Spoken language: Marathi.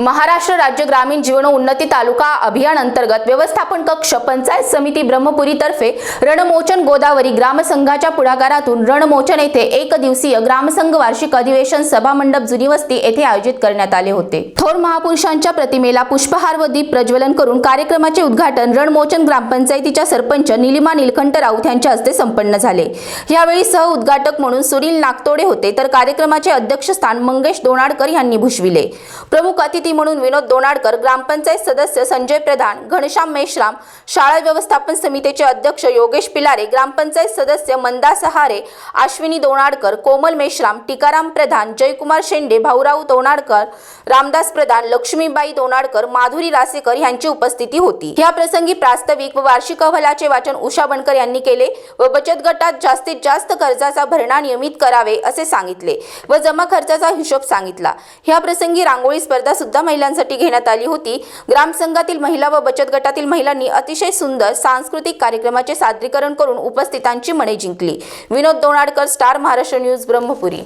महाराष्ट्र राज्य ग्रामीण जीवन उन्नती तालुका अभियान अंतर्गत व्यवस्थापन कक्ष पंचायत समिती ब्रह्मपुरी तर्फे रणमोचन गोदावरी ग्रामसंघाच्या पुढाकारातून रणमोचन येथे एक दिवसीय ग्रामसंघ वार्षिक अधिवेशन सभा मंडप जुनी वस्ती येथे आयोजित करण्यात आले होते. थोर महापुरुषांच्या प्रतिमेला पुष्पहार व दीप प्रज्वलन करून कार्यक्रमाचे उद्घाटन रणमोचन ग्रामपंचायतीच्या सरपंच निलिमा निलकंठ राऊत यांच्या हस्ते संपन्न झाले. यावेळी सह उद्घाटक म्हणून सुनील नागतोडे होते तर कार्यक्रमाचे अध्यक्षस्थान मंगेश दोनाडकर यांनी भूषविले. प्रमुख अतिथी म्हणून विनोद दोनाडकर ग्रामपंचायत सदस्य संजय प्रधान घनश्याम मेश्राम शाळा व्यवस्थापन समितीचे अध्यक्ष योगेश पिलारे ग्रामपंचायत सदस्य मंदा सहारे अश्विनी दोनाडकर कोमल मेश्राम टिकाराम प्रधान जयकुमार शेंडे भाऊराव दोनाडकर रामदास प्रधान लक्ष्मीबाई दोनाडकर माधुरी रासेकर यांची उपस्थिती होती. या प्रसंगी प्रास्ताविक व वार्षिक अहवालाचे वाचन उषा बनकर यांनी केले व बचत गटात जास्तीत जास्त कर्जाचा भरणा नियमित करावे असे सांगितले व जमा खर्चाचा हिशोब सांगितला. ह्या प्रसंगी रांगोळी स्पर्धा सुद्धा महिलांसाठी घेण्यात आली होती. ग्रामसंघातील महिला व बचत गटातील महिलांनी अतिशय सुंदर सांस्कृतिक कार्यक्रमाचे सादरीकरण करून उपस्थितांची मने जिंकली. Vinod Donadkar star Maharashtra news Brahmapuri.